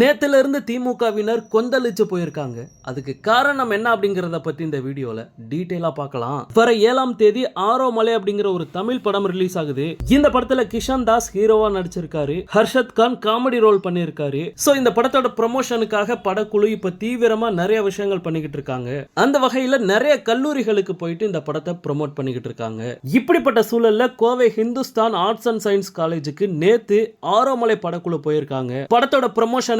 நேத்துல இருந்து திமுகவினர் கொந்தளிச்சு போயிருக்காங்க. அதுக்கு காரணம் என்ன அப்படிங்கறத பத்தி இந்த வீடியோவில் டீட்டெயிலாக பார்க்கலாம். வர ஏழாம் தேதி ஆரோ மலை அப்படிங்கிற ஒரு தமிழ் படம் ரிலீஸ் ஆகுது. இந்த படத்துல கிஷான் தாஸ் ஹீரோவா நடிச்சிருக்காரு. ஹர்ஷத் கான் காமெடி ரோல் பண்ணியிருக்காரு. ஸோ இந்த படத்தோட ப்ரொமோஷனுக்காக படக்குழு இப்ப தீவிரமா நிறைய விஷயங்கள் பண்ணிக்கிட்டு இருக்காங்க. அந்த வகையில் நிறைய கல்லூரிகளுக்கு போயிட்டு இந்த படத்தை ப்ரோமோட் பண்ணிக்கிட்டு இருக்காங்க. இப்படிப்பட்ட சூழல்ல Kovai Hindustan arts and science காலேஜுக்கு நேத்து ஆரோமலை படக்குழு போயிருக்காங்க. படத்தோட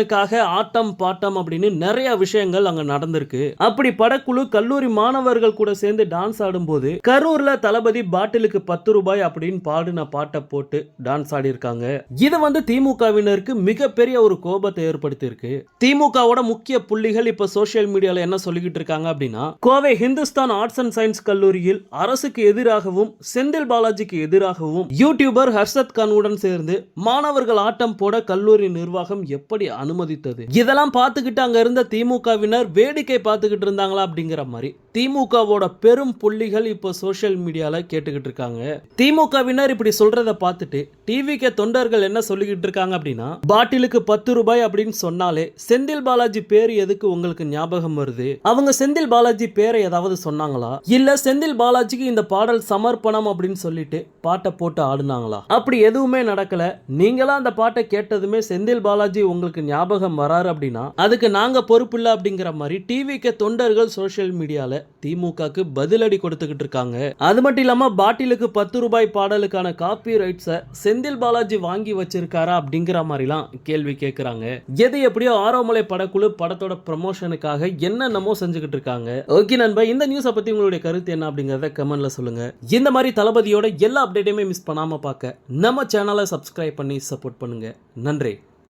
ப்ரமோஷனுக்காக ஆட்டம் பாட்டம் அப்படின்னு நிறைய விஷயங்கள் அங்க நடந்திருக்கு. அப்படி படக்குழு கல்லூரி மாணவர்கள் கூட சேர்ந்து டான்ஸ் ஆடும்போது கரூர்ல தளபதி பாட்டிலுக்கு பத்து ரூபாய் அப்படின்னு பாடின பாட்டை போட்டு டான்ஸ் ஆடி இருக்காங்க இது வந்து திமுகவினருக்கு மிகப்பெரிய ஒரு கோபத்தை ஏற்படுத்தி இருக்கு திமுகவோட முக்கிய புள்ளிகள் இப்ப சோசியல் மீடியால என்ன சொல்லிக்கிட்டு இருக்காங்க அப்படின்னா Kovai Hindustan arts and science கல்லூரியில் அரசுக்கு எதிராகவும் செந்தில் பாலாஜிக்கு எதிராகவும் யூடியூபர் ஹர்ஷத் கானுடன் சேர்ந்து மாணவர்கள் ஆட்டம் போட கல்லூரி நிர்வாகம் எப்படி அனு அனுமதித்தது. இதெல்லாம் பார்த்துக்கிட்டு அங்க இருந்த திமுகவினர் வேடிக்கை பார்த்துக்கிட்டு இருந்தாங்களா அப்படிங்கிற மாதிரி திமுகவோட பெரும் புள்ளிகள் இப்போ சோஷியல் மீடியாவில் கேட்டுக்கிட்டு இருக்காங்க. திமுகவினர் இப்படி சொல்றதை பார்த்துட்டு டிவிக்கு தொண்டர்கள் என்ன சொல்லிக்கிட்டு இருக்காங்க அப்படின்னா பாட்டிலுக்கு பத்து ரூபாய் அப்படின்னு சொன்னாலே செந்தில் பாலாஜி பேர் எதுக்கு உங்களுக்கு ஞாபகம் வருது? அவங்க செந்தில் பாலாஜி பேரை ஏதாவது சொன்னாங்களா? இல்ல செந்தில் பாலாஜிக்கு இந்த பாடல் சமர்ப்பணம் அப்படின்னு சொல்லிட்டு பாட்டை போட்டு ஆடுனாங்களா? அப்படி எதுவுமே நடக்கல. நீங்களா அந்த பாட்டை கேட்டதுமே செந்தில் பாலாஜி உங்களுக்கு ஞாபகம் வராரு அப்படின்னா அதுக்கு நாங்க பொறுப்பு இல்லை அப்படிங்கிற மாதிரி டிவிக்கு தொண்டர்கள் சோஷியல் மீடியால திமுகக்கு பதிலடி கொடுத்துக்கிட்டு இருக்காங்க. அது மட்டும் இல்லாம பாட்டிலுக்கு பத்து ரூபாய் பாடலுக்கான காப்பி ரைட்ஸை செந்தில் பாலாஜி வாங்கி வச்சிருக்காரா அப்படிங்கிற மாதிரிலாம் கேள்வி கேட்குறாங்க எது எப்படியோ ஆரோமலை படக்குழு படத்தோட ப்ரமோஷனுக்காக என்னென்னமோ செஞ்சுக்கிட்டு இருக்காங்க. ஓகே நண்பா இந்த நியூஸை பத்தி உங்களுடைய கருத்து என்ன அப்படிங்கறத கமெண்ட்ல சொல்லுங்க. இந்த மாதிரி தளபதியோட எல்லா அப்டேட்டையுமே மிஸ் பண்ணாம பார்க்க நம்ம சேனலை சப்ஸ்கிரைப் பண்ணி சப்போர்ட் பண்ணுங்க. நன்றி.